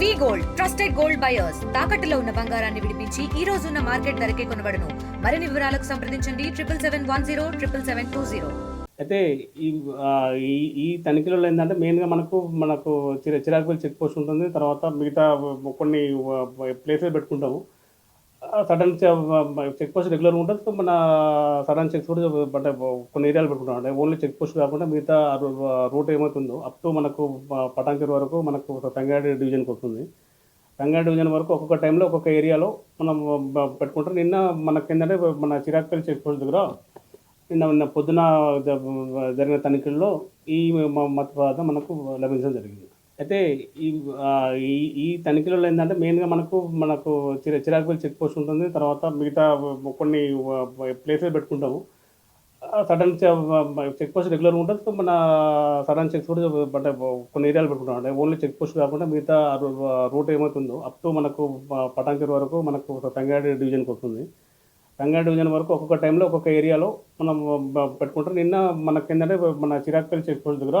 We gold trusted gold buyers తాకట్టులో ఉన్న బంగారాన్ని విడిపించి ఈ రోజు ఉన్న మార్కెట్ ధరకే కొనబడను. మరిన్ని వివరాలకు సంప్రదించండి. Triple seven one zero triple seven two zero అయితే ఈ ఈ ఈ తనిఖీలలో ఏంటంటే మెయిన్గా మనకు మనకు చిర చిరాకుపల్లి చెక్ పోస్ట్ ఉంటుంది. తర్వాత మిగతా కొన్ని ప్లేసెస్ పెట్టుకుంటాము. సడన్ చెక్ పోస్ట్ రెగ్యులర్ ఉంటుంది మన సడన్ చెక్ పోస్ట్ అంటే కొన్ని ఏరియాలు పెట్టుకుంటాం. అంటే ఓన్లీ చెక్ పోస్ట్ కాకుండా మిగతా రూట్ ఏమవుతుందో అప్ టు మనకు పటాంకిర్ వరకు మనకు సంగారెడ్డి డివిజన్కి వస్తుంది. తంగాడి డివిజన్ వరకు ఒక్కొక్క టైంలో ఒక్కొక్క ఏరియాలో మనం పెట్టుకుంటాం. నిన్న మనకి ఏంటంటే మన చిరాక్పల్లి చెక్ పోస్ట్ దగ్గర నిన్న నిన్న పొద్దున జరిగిన తనిఖీల్లో ఈ మ- మత పదార్థం మనకు లభించడం జరిగింది. అయితే ఈ ఈ ఈ తనిఖీలలో ఏంటంటే మెయిన్గా మనకు మనకు చిర చిరాకుపల్లి చెక్ పోస్ట్ ఉంటుంది. తర్వాత మిగతా కొన్ని ప్లేసెస్ పెట్టుకుంటాము. సడన్ చెక్ పోస్ట్ రెగ్యులర్ ఉంటుంది. మన సడన్ చెక్ పోస్ట్ అంటే కొన్ని ఏరియాలు పెట్టుకుంటాం. అంటే ఓన్లీ చెక్ పోస్ట్ కాకుండా మిగతా రూట్ ఏమవుతుందో అప్ టు మనకు పటాంకిర్ వరకు మనకు తంగాడి డివిజన్కి వస్తుంది. రంగారెడ్డి డివిజన్ వరకు ఒక్కొక్క టైంలో ఒక్కొక్క ఏరియాలో మనం పెట్టుకుంటాం. నిన్న మనకి ఏంటంటే మన చిరాకుపల్లి చెక్ పోస్ట్ దగ్గర